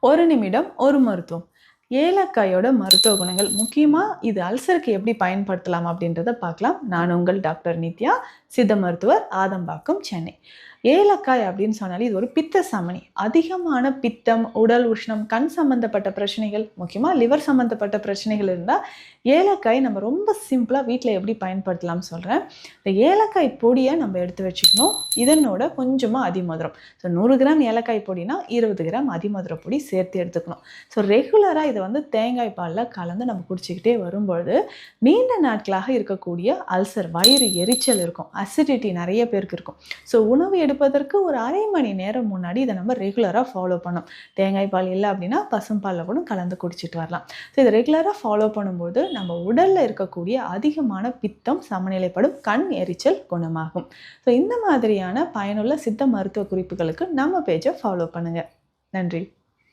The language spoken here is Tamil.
ஒரு நிமிடம் ஒரு மருத்துவம். ஏலக்காயோட மருத்துவ குணங்கள் முக்கியமாக இது அல்சருக்கு எப்படி பயன்படுத்தலாம் அப்படின்றத பார்க்கலாம். நான் உங்கள் டாக்டர் நித்யா சித்த மருத்துவர் ஆதம்பாக்கம் சென்னை. ஏலக்காய் அப்படின்னு சொன்னாலே இது ஒரு பித்த சமனி. அதிகமான பித்தம் உடல் உஷ்ணம் கண் சம்மந்தப்பட்ட பிரச்சனைகள் முக்கியமாக லிவர் சம்மந்தப்பட்ட பிரச்சனைகள் இருந்தால் ஏலக்காய் நம்ம ரொம்ப சிம்பிளாக வீட்டில் எப்படி பயன்படுத்தலாம்னு சொல்கிறேன் இந்த ஏலக்காய் பொடியை நம்ம எடுத்து வச்சுக்கணும். இதனோட கொஞ்சமாக அதிமதுரம். ஸோ நூறு கிராம் ஏலக்காய் பொடினா இருபது கிராம் அதிமதுர பொடி சேர்த்து எடுத்துக்கணும். ஸோ ரெகுலராக இதை வந்து தேங்காய் பாலில் கலந்து நம்ம குடிச்சிக்கிட்டே வரும்பொழுது நீண்ட நாட்களாக இருக்கக்கூடிய அல்சர் வயிறு எரிச்சல் இருக்கும். அசிடிட்டி நிறைய பேருக்கு இருக்கும். ஸோ உணவு எடுப்பதற்கு ஒரு அரை மணி நேரம் முன்னாடி இதை நம்ம ரெகுலராக ஃபாலோ பண்ணோம் தேங்காய் பால் இல்லை அப்படின்னா பசும்பாலில் கூட கலந்து குடிச்சிட்டு வரலாம். ஸோ இதை ரெகுலராக ஃபாலோ பண்ணும்போது நம்ம உடலில் இருக்கக்கூடிய அதிகமான பித்தம் சமநிலைப்படும் கண் எரிச்சல் குணமாகும். ஸோ இந்த மாதிரியான பயனுள்ள சித்த மருத்துவ குறிப்புகளுக்கு நம்ம பேஜை ஃபாலோ பண்ணுங்கள் நன்றி.